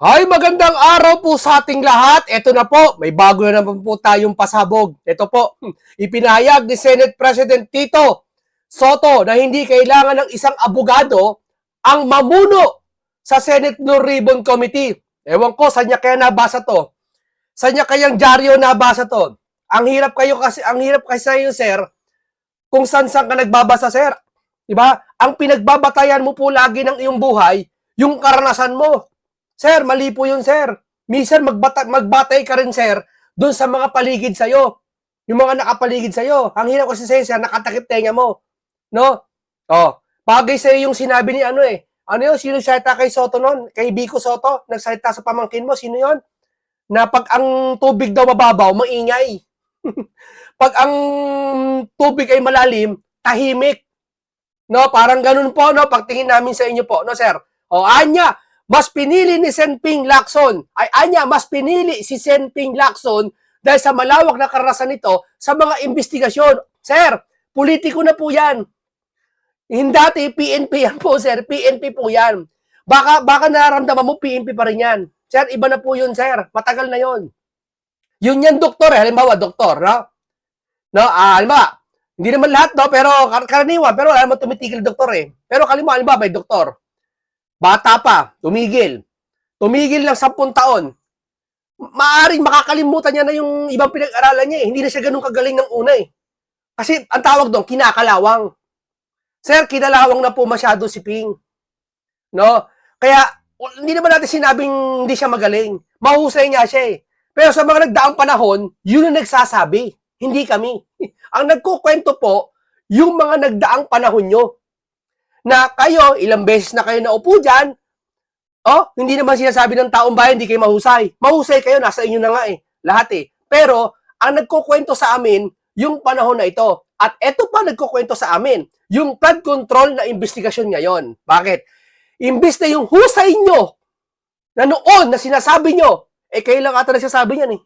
Hay, magandang araw po sa ating lahat. Ito na po, may bago na naman po tayong pasabog. Ito po, ipinahayag ni Senate President Tito Soto na hindi kailangan ng isang abogado ang mamuno sa Senate Blue Ribbon Committee. Ewan ko, saan niya kaya nabasa to? Saan niya kayang dyaryo nabasa to? Ang hirap kayo kasi, ang hirap kasi sa'yo, sir, kung saan saan ka nagbabasa, sir. Diba? Ang pinagbabatayan mo po lagi ng iyong buhay, yung karanasan mo. Sir, mali po yun, sir. Minsan magbata, magbatay ka rin, sir, doon sa mga paligid sa'yo. Yung mga nakapaligid sa'yo. Ang hirap kasi sa'yo, sir, nakatakip tenga mo. No? Oh, bagay sa'yo yung sinabi ni ano eh. Ano yun? Sino salita kay Soto noon? Kay Biko Soto? Nagsalita sa pamangkin mo? Sino yon? Na pag ang tubig daw mababaw, maingay. pag ang tubig ay malalim, tahimik. No, parang ganun po, no, pagtingin namin sa inyo po, no, sir. O, anya, mas pinili ni Senping Lacson, ay anya, mas pinili si Senping Lacson dahil sa malawak na karanasan nito sa mga investigasyon. Sir, politiko na po yan. Hindi dati, PNP yan po, sir. PNP po yan. Baka, baka nararamdaman mo, PNP pa rin yan. Sir, iba na po yun, sir. Matagal na yon. Yun yan, doktor, eh. Halimbawa, doktor, no? No, ah, halimbawa, hindi naman lahat, no? Pero kar- karaniwan, pero alam mo, tumitigil doktor, eh. Pero kalimbawa, halimbawa, may doktor. Bata pa, tumigil. Tumigil ng 10 taon. Maaring makakalimutan niya na yung ibang pinag-aralan niya, eh. Hindi na siya ganun kagaling ng una, eh. Kasi, ang tawag doon, kinakalawang. Sir, kinalawang na po masyado si Ping. No? Kaya, hindi naman natin sinabing hindi siya magaling. Mahusay nga siya eh. Pero sa mga nagdaang panahon, yun ang nagsasabi. Hindi kami. Ang nagkukwento po, yung mga nagdaang panahon nyo. Na kayo, ilang beses na kayo naupo dyan, oh, hindi naman sinasabi ng taong bayan, hindi kayo mahusay. Mahusay kayo, nasa inyo na nga eh. Lahat eh. Pero, ang nagkukwento sa amin, yung panahon na ito. At eto pa nagkukwento sa amin, yung flood control na investigasyon ngayon. Bakit? Imbis na yung husay nyo, na noon na sinasabi nyo, eh kayo lang ata nagsasabi niyan eh.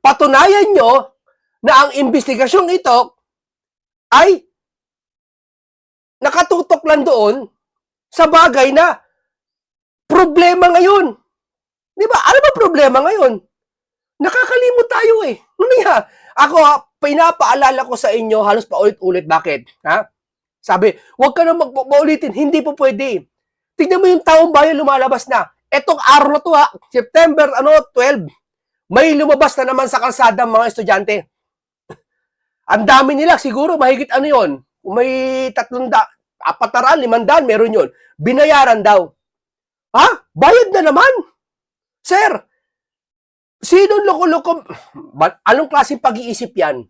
Patunayan nyo na ang investigasyong ito ay nakatutok lang doon sa bagay na problema ngayon. Di ba? Ano ba problema ngayon? Nakakalimot tayo eh. Ano nga? Ako, ha, pinapaalala ko sa inyo halos paulit-ulit. Bakit? Ha? Sabi, huwag ka na magpaulitin. Hindi po pwede. Tignan mo yung taong bayan lumalabas na. Etong araw na to ha, September ano, 12, may lumabas na naman sa kalsada mga estudyante. Ang dami nila, siguro mahigit ano yon May tatlong da, apat na raan, limandaan, meron yon Binayaran daw. Ha? Bayad na naman. Sir, sino loko-loko? Anong klaseng pag-iisip yan?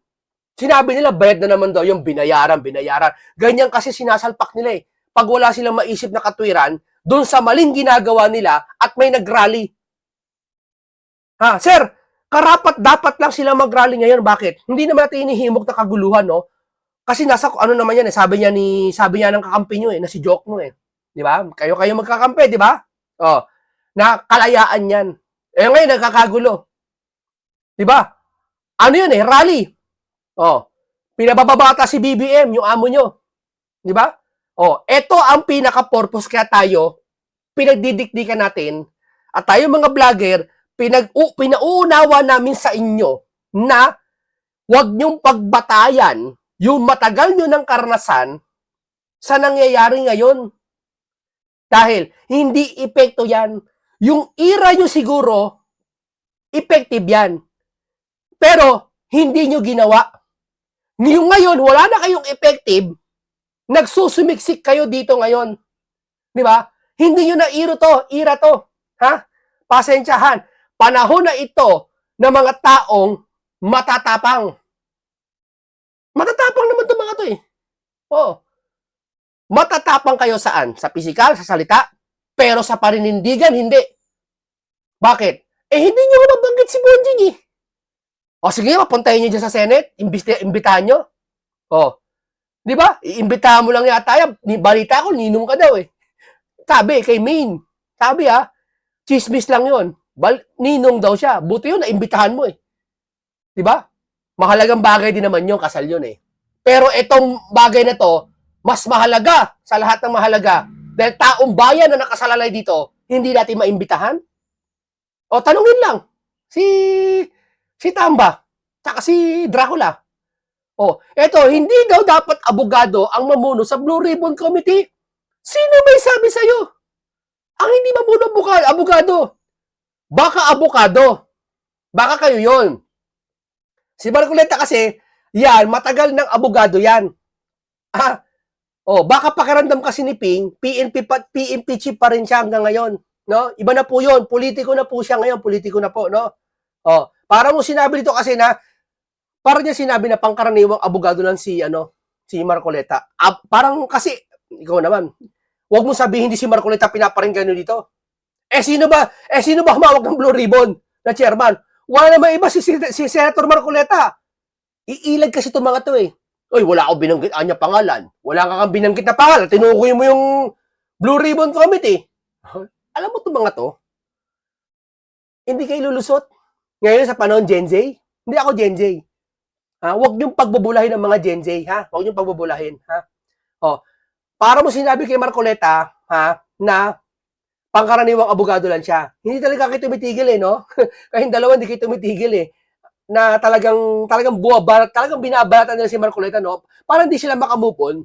Sinabi nila, bayad na naman daw yung binayaran, binayaran. Ganyan kasi sinasalpak nila eh. Pag wala silang maisip na katwiran, doon sa maling ginagawa nila at may nagrally. Ha, sir, karapat dapat lang sila magrally ngayon. Bakit? Hindi naman natin inihimok na kaguluhan, no? Kasi nasa ano naman yan eh, sabi niya ni sabi niya ng kakampi niyo eh, na si Joke mo eh. 'Di ba? Kayo kayo magkakampi, 'di ba? Oh, na kalayaan 'yan. Eh ngayon nagkakagulo. 'Di ba? Ano 'yun eh, rally. Oh, pinabababata si BBM, yung amo nyo. 'Di ba? Oh, ito ang pinaka-purpose kaya tayo pinagdidikdikan natin at tayo mga vlogger, pinag pinauunawa namin sa inyo na wag niyong pagbatayan yung matagal nyo ng karanasan sa nangyayari ngayon. Dahil hindi epekto yan. Yung era nyo siguro, effective yan. Pero hindi nyo ginawa. Yung ngayon, wala na kayong effective, nagsusumiksik kayo dito ngayon. Di ba? Hindi nyo na iro to, ira to. Ha? Pasensyahan. Panahon na ito ng mga taong matatapang. Matatapang naman itong mga to eh. Oo. Matatapang kayo saan? Sa pisikal, sa salita, pero sa paninindigan, hindi. Bakit? Eh, hindi nyo mabanggit si Bonjing eh. O sige, papuntahin nyo dyan sa Senate, imbiste, imbitahan nyo. O, di ba? Iimbitahan mo lang yata yan. Balita ko, ninong ka daw eh. Sabi, kay Maine. Sabi ah, chismis lang yon. Bal, ninong daw siya. Buti yun, naimbitahan mo eh. Di ba? Mahalagang bagay din naman yung kasal yun eh. Pero itong bagay na to, mas mahalaga sa lahat ng mahalaga. Dahil taong bayan na nakasalalay dito, hindi natin maimbitahan. O, tanungin lang. Si, si Tamba, tsaka si Dracula. O, eto, hindi daw dapat abogado ang mamuno sa Blue Ribbon Committee. Sino may sabi sa'yo? Ang hindi mamuno abogado. Baka abogado. Baka kayo yon. Si Marcoleta kasi, yan, matagal ng abogado yan. Ah, oh, baka pakiramdam kasi ni Ping, PNP, pa, PNP chief pa rin siya hanggang ngayon. No? Iba na po yon Politiko na po siya ngayon. Politiko na po, no? Oh, para mo sinabi dito kasi na, para niya sinabi na pangkaraniwang abogado lang si, ano, si Marcoleta. Ah, parang kasi, ikaw naman, wag mo sabihin hindi si Marcoleta pinaparinggan nyo dito. Eh, sino ba, eh, sino ba humawak ng Blue Ribbon na chairman? Wala naman iba si, si, si Senator Marcoleta. Iilag kasi itong mga to eh. Uy, wala ako binanggit anya pangalan. Wala ka kang binanggit na pangalan. Tinukoy mo yung Blue Ribbon Committee. Alam mo itong mga to? Hindi kayo lulusot. Ngayon sa panahon Gen Z, hindi ako Gen Z. Ha? Huwag niyong pagbubulahin ng mga Gen Z, ha? Huwag niyong pagbubulahin, ha? Oh, para mo sinabi kay Marcoleta, ha, na pangkaraniwang abogado lang siya. Hindi talaga kayo tumitigil eh, no? Kayong dalawa hindi kayo tumitigil eh. Na talagang, talagang buwabarat, talagang binabalatan nila si Marcoleta, no? Para hindi sila makamove on,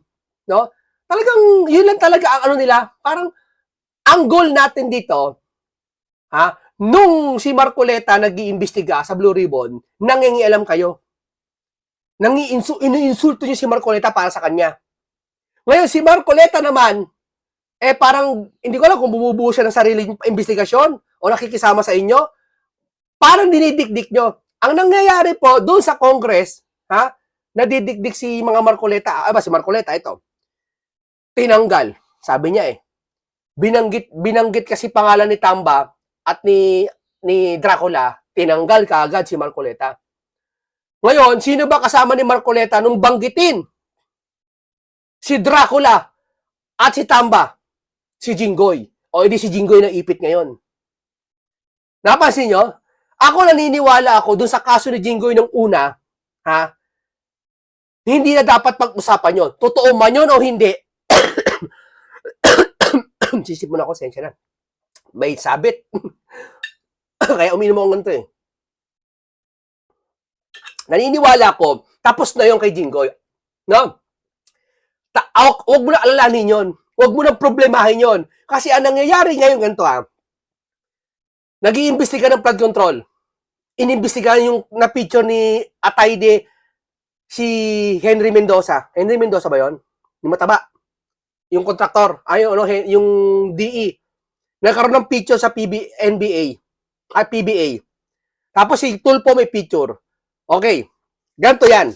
no? Talagang, yun lang talaga ang ano nila. Parang, ang goal natin dito, ha, nung si Marcoleta nag-iimbestiga sa Blue Ribbon, nangingialam kayo. Nangiinsu, iniinsulto niyo si Marcoleta para sa kanya. Ngayon, si Marcoleta naman, eh parang, hindi ko alam kung bumubuo siya ng sariling investigasyon o nakikisama sa inyo, parang dinidikdik nyo. Ang nangyayari po doon sa Congress, ha, nadidikdik si mga Marcoleta, ah ba si Marcoleta, ito, tinanggal, sabi niya eh. Binanggit, binanggit kasi pangalan ni Tamba at ni, ni Dracula, tinanggal kaagad si Marcoleta. Ngayon, sino ba kasama ni Marcoleta nung banggitin si Dracula at si Tamba, si Jinggoy. O edi si Jinggoy na ipit ngayon. Napansin nyo? Ako naniniwala ako dun sa kaso ni Jinggoy nung una, ha? Hindi na dapat pag-usapan yon. Totoo man yun o hindi. Sisipon ako, sensya na. May sabit. Kaya uminom ako ganito eh. Naniniwala ko, tapos na yon kay Jinggoy. No? Ta- wag mo na alalanin yon. Huwag mo nang problemahin yon. Kasi ang nangyayari ngayon ganito ah, nag-iimbestiga ng flood control. Inimbestigahan yung na-picture ni Atayde si Henry Mendoza. Henry Mendoza ba yon? Yung mataba. Yung kontraktor. Ay, ano, yung DE. Nagkaroon ng picture sa PB, NBA. Ay, PBA. Tapos si Tulpo may picture. Okay. Ganito yan.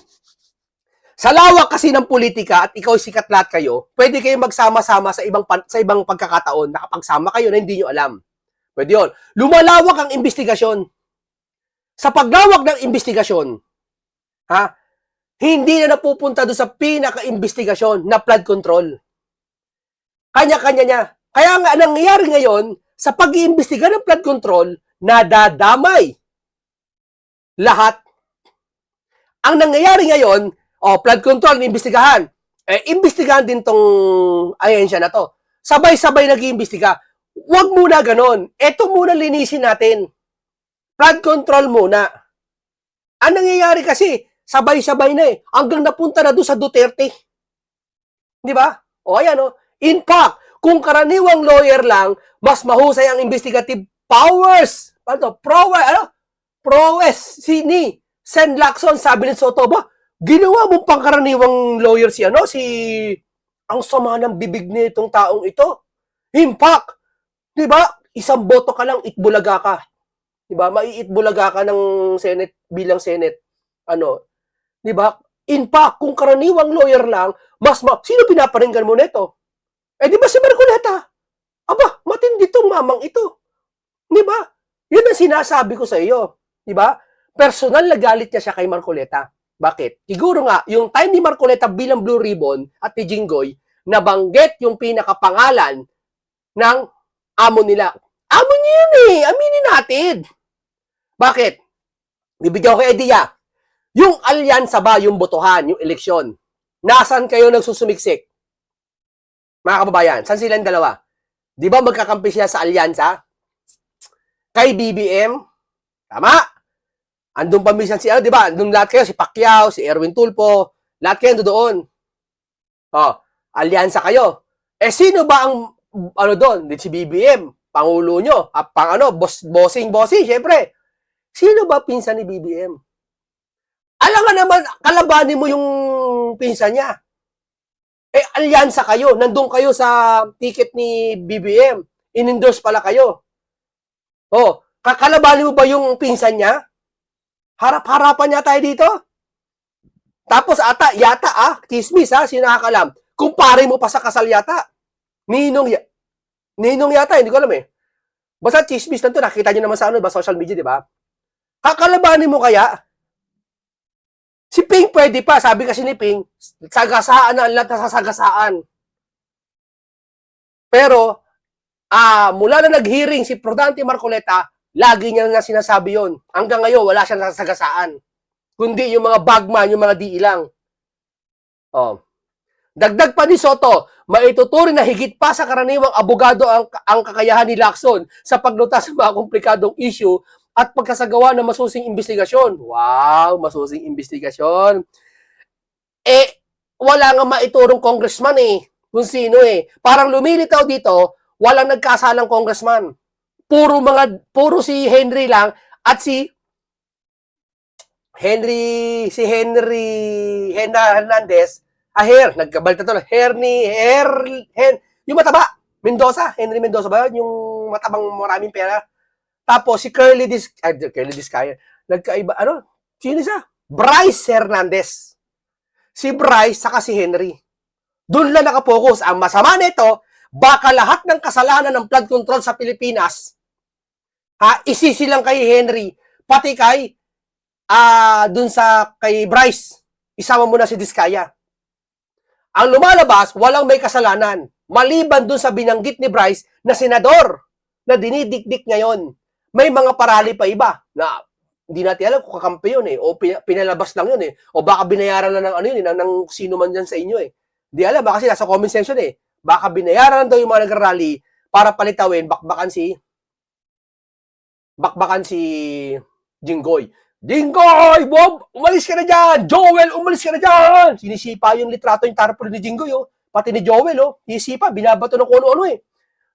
Sa lawak kasi ng politika at ikaw sikat lahat kayo, pwede kayo magsama-sama sa ibang sa ibang pagkakataon. Nakapagsama kayo na hindi nyo alam. Pwede yun. Lumalawak ang investigasyon. Sa paglawak ng investigasyon, ha, hindi na napupunta doon sa pinaka-investigasyon na flood control. Kanya-kanya niya. Kaya nga, ang nangyayari ngayon, sa pag-iimbestiga ng flood control, nadadamay lahat. Ang nangyayari ngayon, oh, flood control, imbestigahan. Eh, imbestigahan din tong ahensya na to. Sabay-sabay nag-iimbestiga. Huwag muna ganon. Ito muna linisin natin. Flood control muna. Ang nangyayari kasi, sabay-sabay na eh. Hanggang napunta na doon sa Duterte. Di ba? O ayan o. In fact, kung karaniwang lawyer lang, mas mahusay ang investigative powers. Ano? Pro, ano? Prowess. Si ni Sen Lacson, sabi ni Soto ginawa mo pang karaniwang lawyer si ano, si ang sama ng bibig nitong taong ito. In fact, di ba, isang boto ka lang, itbulaga ka. Di ba? Maiitbulaga ka ng Senate bilang Senate. Ano? Di ba? In fact, kung karaniwang lawyer lang, mas ma... Sino pinaparinggan mo nito? Eh, di ba si Marcoleta? Aba, matindi tong mamang ito. Di ba? Yun ang sinasabi ko sa iyo. Di ba? Personal na galit niya siya kay Marcoleta. Bakit? Siguro nga, yung time ni Marcoleta bilang Blue Ribbon at ni Jinggoy, nabanggit yung pinakapangalan ng amo nila. Amo niya yun eh. Aminin natin. Bakit? Bibigyan ko idea. Yung alyansa ba, yung botohan, yung eleksyon, nasan kayo nagsusumiksik? Mga kababayan, saan silang dalawa? Di ba magkakampi siya sa alyansa? kay BBM. Tama? Andun pa minsan si ano, di ba? Andun lahat kayo, si Pacquiao, si Erwin Tulfo, lahat kayo doon. Oh, alyansa kayo. Eh, sino ba ang, ano doon? Si BBM, pangulo nyo, ah, pang ano, boss, bossing, bossing, syempre. Sino ba pinsan ni BBM? Alam nga naman, kalabanin mo yung pinsan niya. Eh, alyansa kayo. Nandun kayo sa ticket ni BBM. In-endorse pala kayo. Oh, kakalabanin mo ba yung pinsan niya? Harap-harapan niya tayo dito? Tapos ata, yata ah, chismis ha, sino nakakalam. Kumpare mo pa sa kasal yata. Ninong, ya- ninong yata, hindi ko alam eh. Basta chismis na to, nakita niyo naman sa ano, ba, social media, di ba? Kakalabanin mo kaya? Si Ping pwede pa, sabi kasi ni Ping, sagasaan na ang lahat na sasagasaan. Pero, ah mula na nag-hearing si Prodante Marcoleta, lagi niya na sinasabi yon. Hanggang ngayon, wala siyang nasasagasaan. Kundi yung mga bagman, yung mga di ilang. Oh. Dagdag pa ni Soto, maituturing na higit pa sa karaniwang abogado ang, ang kakayahan ni Lacson sa paglutas sa mga komplikadong issue at pagkasagawa ng masusing investigasyon. Wow, masusing investigasyon. Eh, wala nga maiturong congressman eh. Kung sino eh. Parang lumilitaw dito, walang nagkasalang congressman. Puro mga, puro si Henry lang at si Henry, si Henry Hena Hernandez, ah, Her, nagkabalita to, Herni, Her, Hen, yung mataba, Mendoza, Henry Mendoza ba yun? Yung matabang maraming pera. Tapos si Curly Dis, ah, Curly Discaya, nagkaiba, ano, sino siya? Bryce Hernandez. Si Bryce, saka si Henry. Doon lang nakapokus. Ang masama nito, baka lahat ng kasalanan ng flood control sa Pilipinas, ha, isisilang kay Henry, pati kay, ah, dun sa, kay Bryce, isama mo na si Diskaya. Ang lumalabas, walang may kasalanan. Maliban dun sa binanggit ni Bryce na senador na dinidikdik ngayon. May mga parali pa iba na hindi natin alam kung kakampi yun eh. O pin- pinalabas lang yun eh. O baka binayaran lang ng ano yun eh, ng, ng sino man dyan sa inyo eh. Hindi alam, baka kasi nasa comment section eh. Baka binayaran daw yung mga nagrally para palitawin, bakbakan si bakbakan si Jinggoy. Jinggoy! Bob! Umalis ka na dyan! Joel! Umalis ka na dyan! Sinisipa yung litrato yung tarpaulin ni Jinggoy, oh. Pati ni Joel, oh. Sinisipa, binabato ng kung ano eh.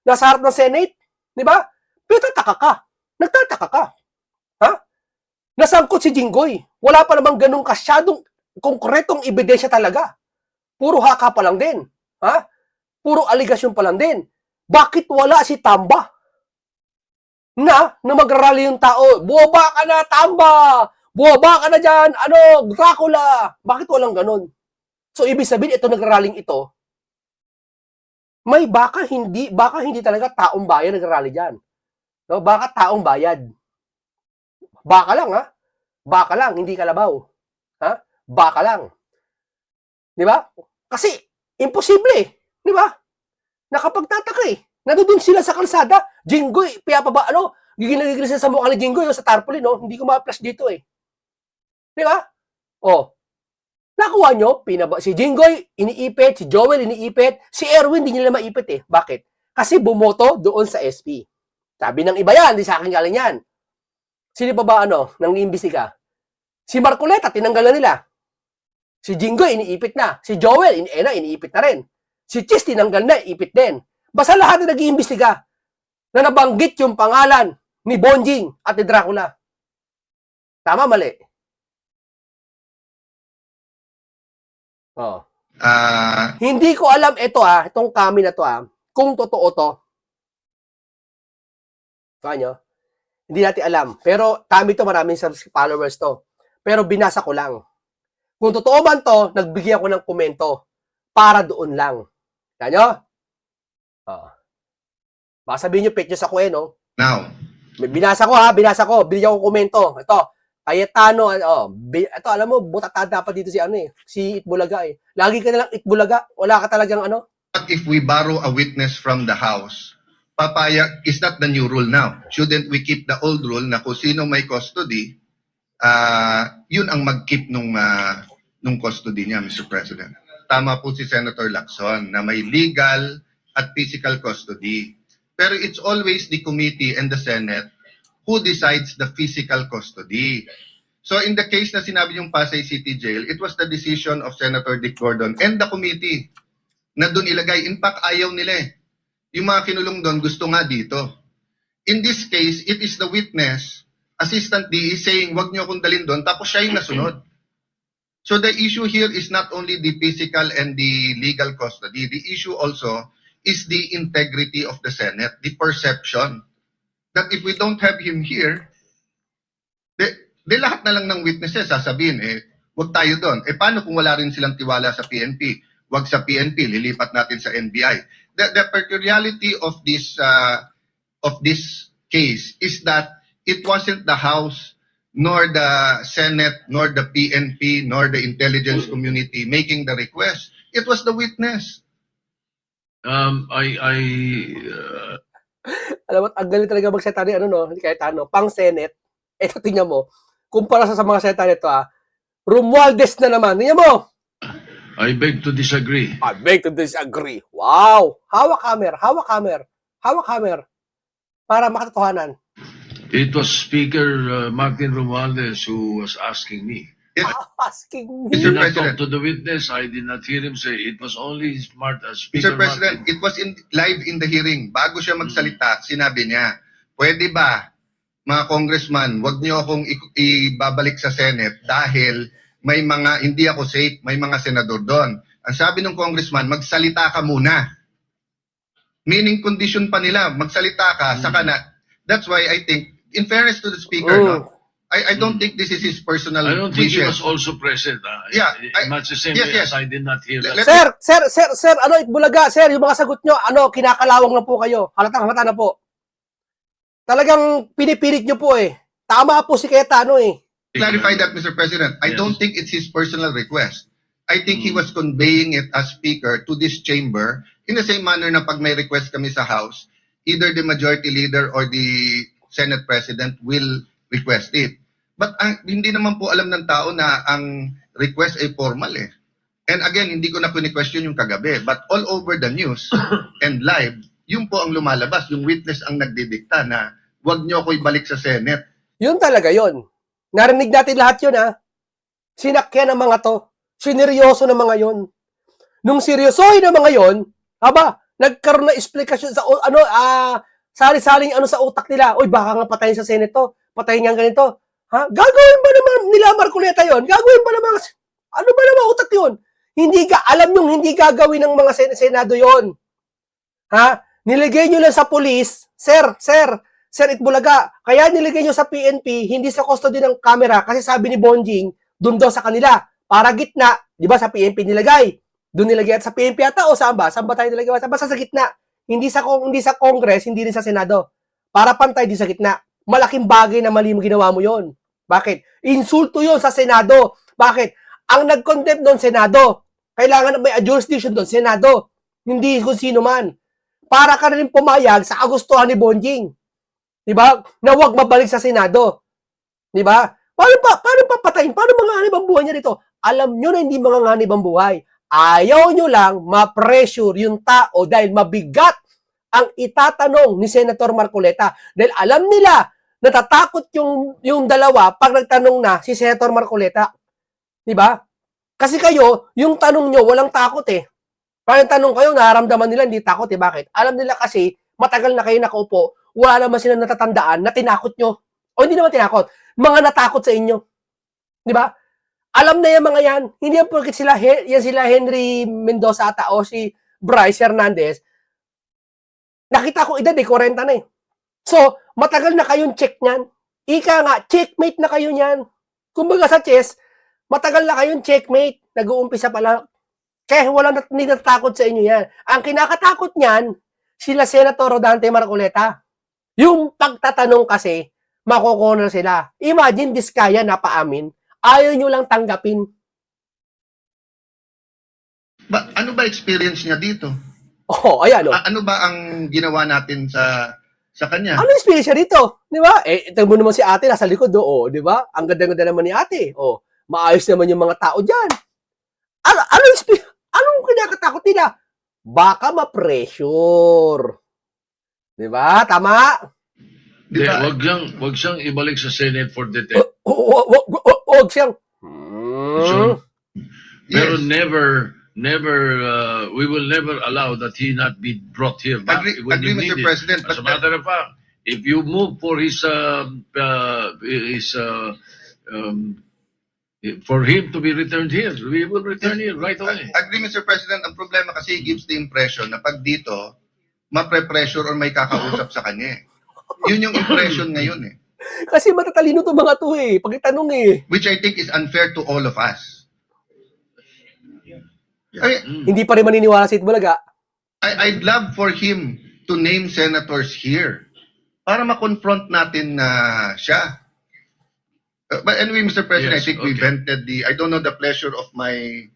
Nasa harap ng Senate. Di ba? Pero tataka ka. Nagtataka ka. Ha? Nasangkot si Jinggoy. Wala pa namang ganun kasyadong konkretong ebidensya talaga. Puro haka pa lang din. Ha? Puro aligasyon pa lang din. Bakit wala si Tamba? Na, na magrally yung tao. Buwaba ka na, Tamba! Buwaba ka na dyan! Ano, Dracula! Bakit walang ganun? So, ibig sabihin, ito nagraling ito, may baka hindi, baka hindi talaga taong bayan nagrally dyan. No, baka taong bayad. Baka lang, ha? Baka lang, hindi kalabaw. Ha? Baka lang. Di ba? Kasi, imposible eh. Di ba? Nakapagtataka eh. Nandun sila sa kalsada. Jinggoy, piya pa ba, ano? Gigil sila sa mukha ni Jinggoy, sa tarpaulin, no? Hindi ko ma-flash dito eh. Di ba? Oh. Nakuha nyo, pinaba, si Jinggoy, iniipit, si Joel, iniipit, si Erwin, hindi nila maipit eh. Bakit? Kasi bumoto doon sa SP. Sabi ng iba yan, di sa akin galing yan. Sino pa ba ano, nang iimbestiga? Si Marcoleta, tinanggal na nila. Si Jinggoy, iniipit na. Si Joel, ini eh, iniipit na rin. Si Chis, tinanggal na, ipit din. Basta lahat na nag-iimbestiga na nabanggit yung pangalan ni Bonjing at ni Dracula. Tama, mali? Oh. Ah, Hindi ko alam ito ah, itong kami na to ah, kung totoo to. Kanyo? Hindi natin alam. Pero kami to maraming followers to. Pero binasa ko lang. Kung totoo man to, nagbigay ako ng komento para doon lang. Kanyo? Oo. Baka sabihin nyo, fake news ako eh, no? now, Binasa ko ha, binasa ko, binigyan ko komento. Ito, Cayetano, oh, bi- ito alam mo, butata dapat dito si ano eh, si Itbulaga eh. Lagi ka nalang Itbulaga, wala ka talagang ano. what if we borrow a witness from the house? Papaya is not the new rule now. Shouldn't we keep the old rule na kung sino may custody, ah yun ang mag-keep nung, ah, nung custody niya, Mr. President. Tama po si Senator Lacson na may legal at physical custody. Pero it's always the committee and the Senate who decides the physical custody. So in the case na sinabi yung Pasay City Jail, it was the decision of Senator Dick Gordon and the committee na doon ilagay. In fact, ayaw nila eh. Yung mga kinulong doon, gusto nga dito. In this case, it is the witness, Assistant DE saying, wag niyo akong dalhin doon, tapos siya yung nasunod. So the issue here is not only the physical and the legal custody. The issue also is the integrity of the Senate, the perception that if we don't have him here, de, de lahat na lang ng witnesses sasabihin, eh, wag tayo doon. Eh, paano kung wala rin silang tiwala sa PNP? Wag sa PNP, lilipat natin sa NBI. The, the peculiarity of this, uh, of this case is that it wasn't the House nor the Senate, nor the PNP, nor the intelligence community making the request. It was the witness. Um, I, I, uh, Alam mo, ang galing talaga magsalita ni ano, no? Hindi kahit ano, pang Senate. Ito, tingnan mo. Kumpara sa, sa mga salita nito, ah. Romualdez na naman. Tingnan mo. I beg to disagree. I beg to disagree. Wow! Hawak hammer, hawak hammer, hawak hammer. Para makatotohanan. It was Speaker uh, Martin Romualdez who was asking me. Asking I me. Mr. did not President. talk to the witness. I did not hear him say it was only smart as Speaker Mr. President, Martin. it was in live in the hearing. Bago siya magsalita, sinabi niya, pwede ba, mga congressman, wag niyo akong i- ibabalik sa Senate dahil may mga, hindi ako safe, may mga senador doon. Ang sabi ng congressman, magsalita ka muna. Meaning, condition pa nila, magsalita ka, saka na. That's why I think, in fairness to the speaker, Mm. no, I, I don't think this is his personal I don't think he wishes. was also present. Uh, Yeah, I- much the same yes, way yes. as I did not hear Let- that. Sir, sir, sir, sir, ano, Itbulaga, sir, yung mga sagot nyo, ano, kinakalawang na po kayo. Halatang halata na po. Talagang pinipilit nyo po eh. Tama po si Cayetano eh. clarify that, Mr. President. I Yes. don't think it's his personal request. I think he Mm. was conveying it as speaker to this chamber in the same manner na pag may request kami sa House, either the majority leader or the Senate President will request it. But ang, hindi naman po alam ng tao na ang request ay formal eh. And again, hindi ko na question yung kagabi. But all over the news and live, yun po ang lumalabas. Yung witness ang nagdidikta na wag niyo ako ibalik sa Senate. Yun talaga yun. Narinig natin lahat yun ha. Sinakyan ng mga to. Sineryoso ng mga yon. Nung seryosohin ng mga yon, aba, nagkaroon na explanation sa ano ah sari-saling ano sa utak nila. Oy, baka nga patayin sa Senate to. Patayin nga ganito. Ha? Gagawin ba naman nila Marcoleta yon? Gagawin ba naman ano ba naman utak yon? Hindi ga alam yung hindi gagawin ng mga sen- senado yon. Ha? Niligay nyo lang sa police, sir, sir, Sir Itbulaga, kaya nilagay nyo sa PNP, hindi sa custody ng camera, kasi sabi ni Bonjing, doon daw sa kanila, para gitna, di ba sa PNP nilagay? Doon nilagay at sa PNP ata o saan ba? Saan ba tayo nilagay? Sa basta sa gitna. Hindi sa hindi sa Congress, hindi rin sa Senado. Para pantay din sa gitna. Malaking bagay na mali mo ginawa mo 'yon. Bakit? Insulto 'yon sa Senado. Bakit? Ang nag-condemn doon Senado. Kailangan may jurisdiction doon Senado. Hindi kung sino man. Para ka rin pumayag sa kagustuhan ni Bonjing. 'Di ba? Na wag mabalik sa Senado. 'Di ba? Paano pa paano pa patayin? Paano mga hanib ang buhay niya dito? Alam niyo na hindi mga hanib ang buhay. Ayaw niyo lang ma-pressure yung tao dahil mabigat ang itatanong ni Senator Marcoleta. Dahil alam nila natatakot yung yung dalawa pag nagtanong na si Senator Marcoleta. 'Di ba? Kasi kayo, yung tanong nyo, walang takot eh. Pag yung tanong kayo, nararamdaman nila hindi takot eh. Bakit? Alam nila kasi, matagal na kayo nakaupo, wala naman sila natatandaan na tinakot nyo. O hindi naman tinakot, mga natakot sa inyo. Di ba? Alam na yung mga yan. Hindi yan porkit sila, yan sila Henry Mendoza ata o si Bryce Hernandez. Nakita ko edad eh, 40 na eh. So, matagal na kayong check niyan. Ika nga, checkmate na kayo niyan. Kumbaga sa chess, matagal na kayong checkmate. Nag-uumpisa pa lang. Kaya wala na, natatakot sa inyo yan. Ang kinakatakot niyan, sila Senator Rodante Marcoleta. Yung pagtatanong kasi, makukunan sila. Imagine, diskaya na paamin. Ayaw nyo lang tanggapin. Ba, ano ba experience niya dito? Oh, ayan o. A- ano ba ang ginawa natin sa sa kanya? Ano niya dito? Di ba? Eh, ito mo naman si ate nasa likod do. Oh, di ba? Ang ganda-ganda naman ni ate. Oh, maayos naman yung mga tao diyan. Ano ano yung expe- anong kinakatakot nila? Baka ma-pressure. Di ba? Tama? Di ba? wag siyang, wag siyang ibalik sa Senate for detention. Huwag huwag siyang. Hmm. Pero Yes. never, never, uh, we will never allow that he not be brought here back Agree- when agree, you Mr. need it. President, As a but- matter of fact, if you move for his, uh, uh, his, uh, um, for him to be returned here, we will return here right away. Agree, Mr. President. Ang problema kasi gives the impression na pag dito, mapre-pressure or may kakausap sa kanya eh. Yun yung impression ngayon eh. Kasi matatalino to mga to eh. Pagkitanong eh. Which I think is unfair to all of us. I, Mm. Hindi pa rin maniniwala si Itbulaga. I, I'd love for him to name senators here para ma-confront natin na siya. Uh, but anyway, Mr. President, I Yes, think we okay. vented the, I don't know the pleasure of my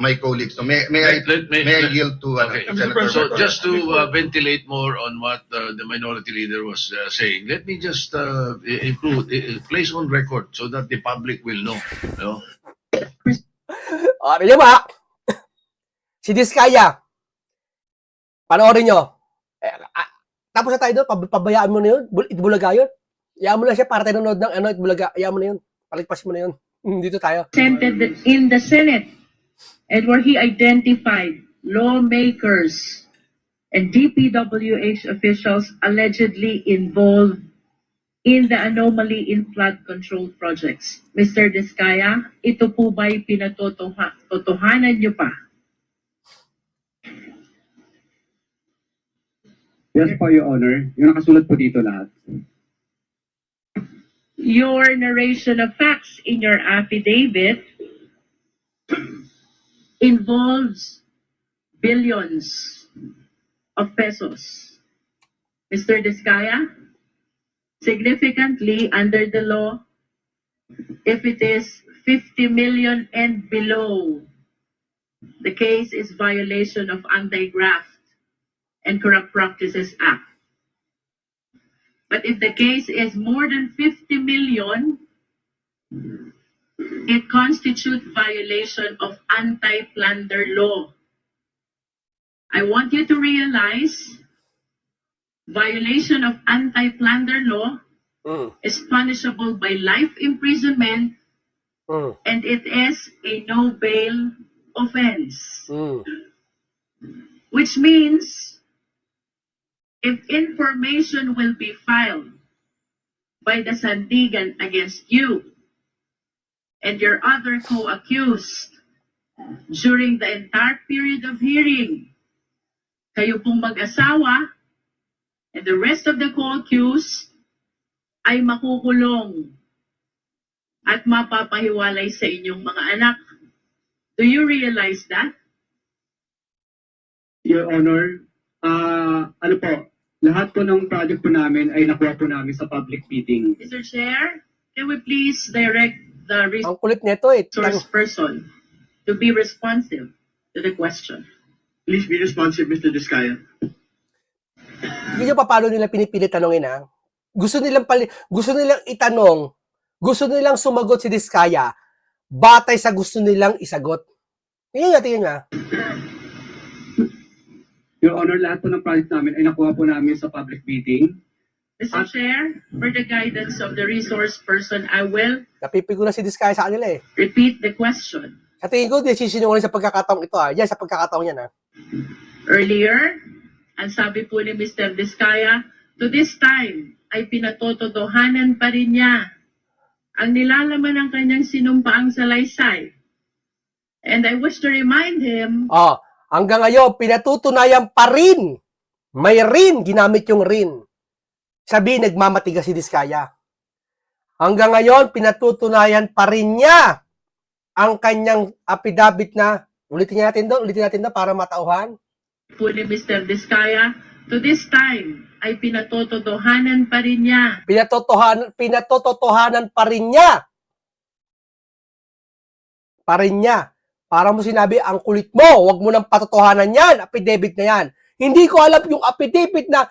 my colleagues. So may, may, I, Let- let- may- may I let- yield to uh, Okay, Senator so Marcoleta. just to uh, ventilate more on what uh, the minority leader was uh, saying, let me just uh, i- include, i- i- place on record so that the public will know. You know? O, ano ba? Si Diskaya. Panoorin nyo. Eh, ah, tapos na tayo doon. Pab- Pabayaan mo na yun. Bul- Itbulaga yun. Iyaan mo na siya para tayo nanonood ng ano, Itbulaga. Iyaan mo na yun. Paligpas mo na yun. Hmm, Dito tayo. presented in the Senate and where he identified lawmakers and DPWH officials allegedly involved in the anomaly in flood control projects. Mr. Diskaya, ito po ba'y pinatotohanan niyo pa? Yes po, Your Honor. Yung nakasulat po dito lahat. Your narration of facts in your affidavit involves billions of pesos. Mr. Diskaya, significantly under the law, if it is 50 million and below, the case is violation of Anti-Graft and Corrupt Practices Act. But if the case is more than 50 million, it constitutes violation of anti-plunder law. I want you to realize violation of anti-plunder law Hmm. is punishable by life imprisonment Hmm. and it is a no bail offense. Hmm. Which means if information will be filed by the Sandigan against you and your other co-accused during the entire period of hearing, kayo pong mag-asawa and the rest of the co-accused ay makukulong at mapapahiwalay sa inyong mga anak. Do you realize that? Your Honor, ah ano po, lahat po ng project po namin ay nakuha po namin sa public meeting. Mr. Chair, can we please direct the Ang kulit nito eh. resource person to be responsive to the question? Please be responsive, Mr. Diskaya. Hindi nyo pa paano nila pinipilit tanongin ha? Gusto nilang pali, gusto nilang itanong, gusto nilang sumagot si Diskaya, batay sa gusto nilang isagot. Tingnan nga, tingnan nga. Your Honor, lahat po ng project namin ay nakuha po namin sa public meeting. Mr. Chair, for the guidance of the resource person, I will Napipigo na si Diskaya sa kanila eh. repeat the question. Sa tingin ko, nasisinungaling sa pagkakataong ito ha. Yan, sa pagkakataong yan ha. Earlier, ang sabi po ni Mr. Diskaya, to this time ay pinatotodohanan pa rin niya ang nilalaman ng kanyang sinumpaang salaysay. And I wish to remind him Oh, hanggang ngayon, pinatutunayan pa rin. May rin, ginamit yung rin. Sabi, nagmamatigas si Diskaya. Hanggang ngayon, pinatutunayan pa rin niya ang kanyang affidavit na, ulitin natin doon, ulitin natin doon para matauhan. po ni Mr. Diskaya, to this time ay pinatotodohanan pa rin niya Pinatotohanan, pinatotohanan pa rin niya. Pa rin niya. Para mo sinabi, ang kulit mo, wag mo nang patotohanan yan, affidavit na yan. Hindi ko alam yung affidavit na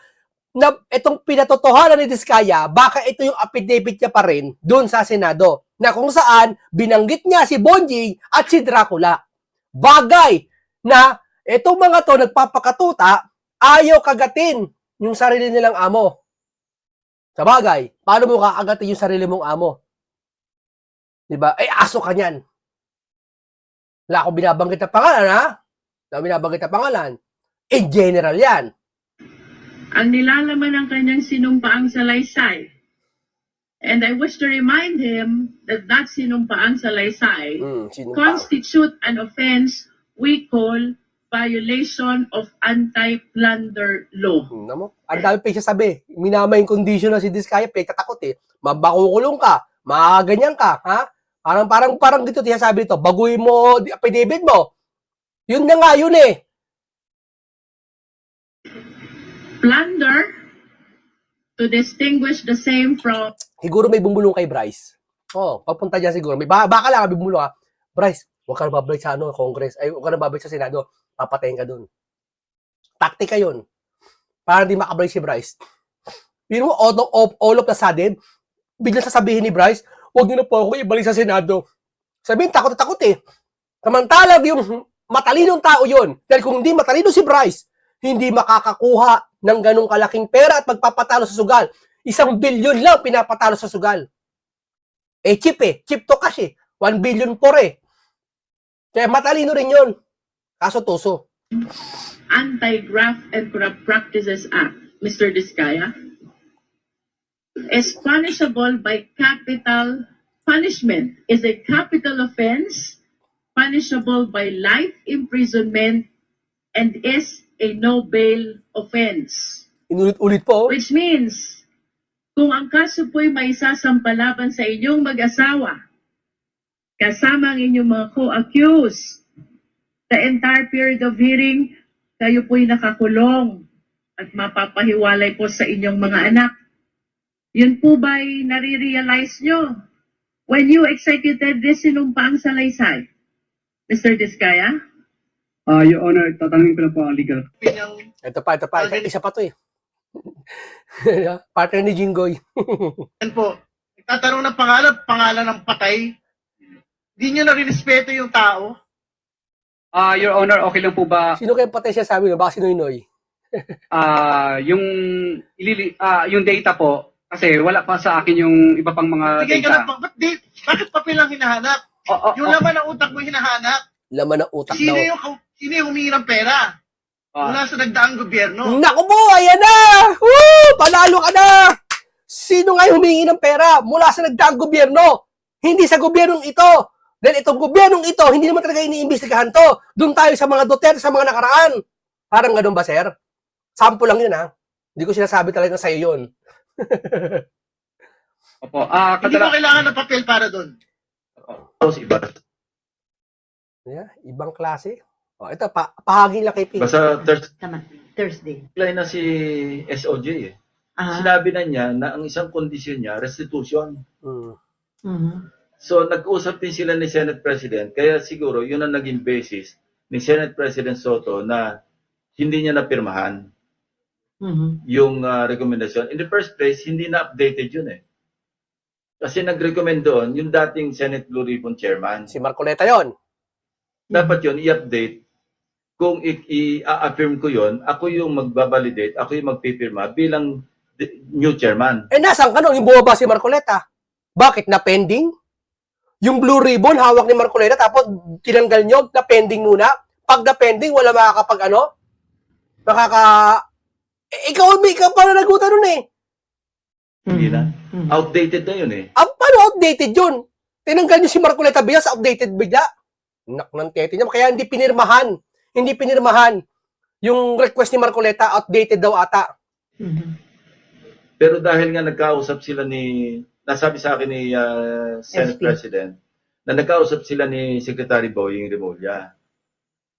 na itong pinatotohanan ni Diskaya, baka ito yung affidavit niya pa rin doon sa Senado, na kung saan binanggit niya si Bonjing at si Dracula. Bagay na itong mga to nagpapakatuta, ayaw kagatin yung sarili nilang amo. Sa bagay, paano mo kakagatin yung sarili mong amo? Di ba? Eh, aso ka niyan. Wala akong binabanggit na pangalan, ha? Wala akong binabanggit na pangalan. In general yan. ang nilalaman ng kanyang sinumpaang salaysay. And I wish to remind him that that sinumpaang salaysay Hmm, sino pa? constitute an offense we call violation of anti-plunder law. Hmm, alam mo? Ang dami pa sabi. Minama yung condition na si Diskaya, pagkatakot eh. Mabakukulong ka, makaganyan ka, ha? Parang, parang, parang dito, sabi ito, baguhin mo, affidavit mo. Yun na nga, yun eh. Plunder, to distinguish the same from Siguro may bumulong kay Bryce. Oh, papunta dyan siguro. May, ba- baka lang, may bumulong ha. Bryce, huwag ka na babalik sa ano, Congress. Ay, huwag ka na babalik sa Senado. Papatayin ka dun. Taktika yun. Para di makabalik si Bryce. Pero mo, all, all, all of a sudden, biglang sasabihin ni Bryce, huwag niyo na po ako ibalik sa Senado. Sabihin, takot na takot eh. Samantalang yung matalinong tao yon Dahil kung hindi matalino si Bryce, hindi makakakuha ng ganong kalaking pera at magpapatalo sa sugal. Isang bilyon lang pinapatalo sa sugal. Eh, cheap eh. Cheap to cash eh. 1 billion po eh. Kaya matalino rin yun. Kaso tuso. Anti-Graft and Corrupt Practices Act, Mr. Diskaya, is punishable by capital punishment, is a capital offense, punishable by life imprisonment, and is a no bail offense. Inulit-ulit po. Which means, kung ang kaso po'y may sasampalaban sa inyong mag-asawa, kasama ang inyong mga co-accused, the entire period of hearing, kayo po'y nakakulong at mapapahiwalay po sa inyong mga anak. Yun po ba'y nare-realize nyo when you executed this sinumpaang salaysay? Mr. Diskaya? Ah, Your Honor, tatanungin ko na po ang legal. Ito pa, ito pa. Ito, isa pa to eh. Partner ni Jinggoy. Yan po. Nagtatanong ng pangalan, pangalan ng patay. Di nyo na rinespeto yung tao. Ah, Your Honor, okay lang po ba Sino kaya patay siya sabi no? Baka si Noynoy. ah yung ilili ah yung data po kasi wala pa sa akin yung iba pang mga data. ng pang... Ba't di? Bakit papel ang hinahanap? Oh, oh, Yung oh, laman ng utak mo hinahanap. Laman ng utak Sino daw. yung, sino yung humingi ng pera? ah, Mula sa nagdaang gobyerno. Naku po, ayan na! Woo! Panalo ka na! Sino nga yung humingi ng pera mula sa nagdaang gobyerno? Hindi sa gobyernong ito. Dahil itong gobyernong ito, hindi naman talaga iniimbestigahan to. Doon tayo sa mga Duterte, sa mga nakaraan. Parang ganun ba, sir? Sample lang yun, ha? Hindi ko sinasabi talaga sa'yo yun. Opo. Ah, Hindi mo kadala- kailangan ng papel para doon. Yeah, ibang klase. O, ito, pa, pahaging lang kay Pink. Basta Thursday Tama. Thursday. na si SOJ eh. Ah. Sinabi na niya na ang isang kondisyon niya, restitution. Mm. Mhm. So nag-usap din sila ni Senate President, kaya siguro yun ang naging basis ni Senate President Soto na hindi niya napirmahan Mhm. yung ah, rekomendasyon. In the first place, hindi na updated yun eh. Kasi nag-recommend doon yung dating Senate Blue Ribbon Chairman. Si Marcoleta yon. Dapat yun i-update. Kung i- i-affirm ko yun, ako yung magbabalidate, ako yung magpipirma bilang new chairman. Eh, nasaan ka nun? Yung bumaba si Marcoleta. Bakit? Na pending? Yung blue ribbon, hawak ni Marcoleta, tapos tinanggal nyo, na pending muna. Pag na pending, wala makakapag ano? Makaka... Eh, ikaw, may ikaw pa na nagutan nun eh. Hindi na. Mhm. Outdated na yun eh. Ah, paano outdated yun? Tinanggal nyo si Marcoleta Bias, outdated bigla. Nak ng tete niya. Kaya hindi pinirmahan. Hindi pinirmahan. Yung request ni Marcoleta, outdated daw ata. Mhm. Pero dahil nga nagkausap sila ni, nasabi sa akin ni ah, Senate SP. President, na nagkausap sila ni Secretary Boying Remulla.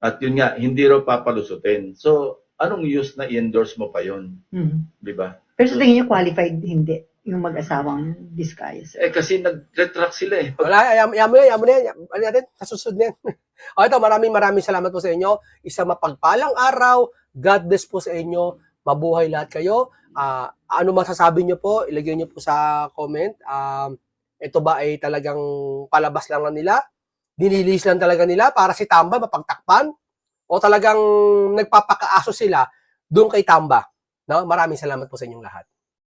At yun nga, hindi raw papalusutin. So, anong use na i-endorse mo pa yun? Mhm. Di ba? Pero sa tingin niyo qualified hindi yung mag-asawang Discayas. Eh kasi nag-retract sila eh. Pag Wala, yaman yaman na, yaman na yan. Ano natin? Sa susunod na yan. o ito, maraming maraming salamat po sa inyo. Isang mapagpalang araw. God bless po sa inyo. Mabuhay lahat kayo. Ah, ano masasabi nyo po? Ilagay nyo po sa comment. Um, ito ba ay talagang palabas lang na nila? Dinilis lang talaga nila para si Tamba mapagtakpan? O talagang nagpapakaaso sila doon kay Tamba? No? Maraming salamat po sa inyong lahat.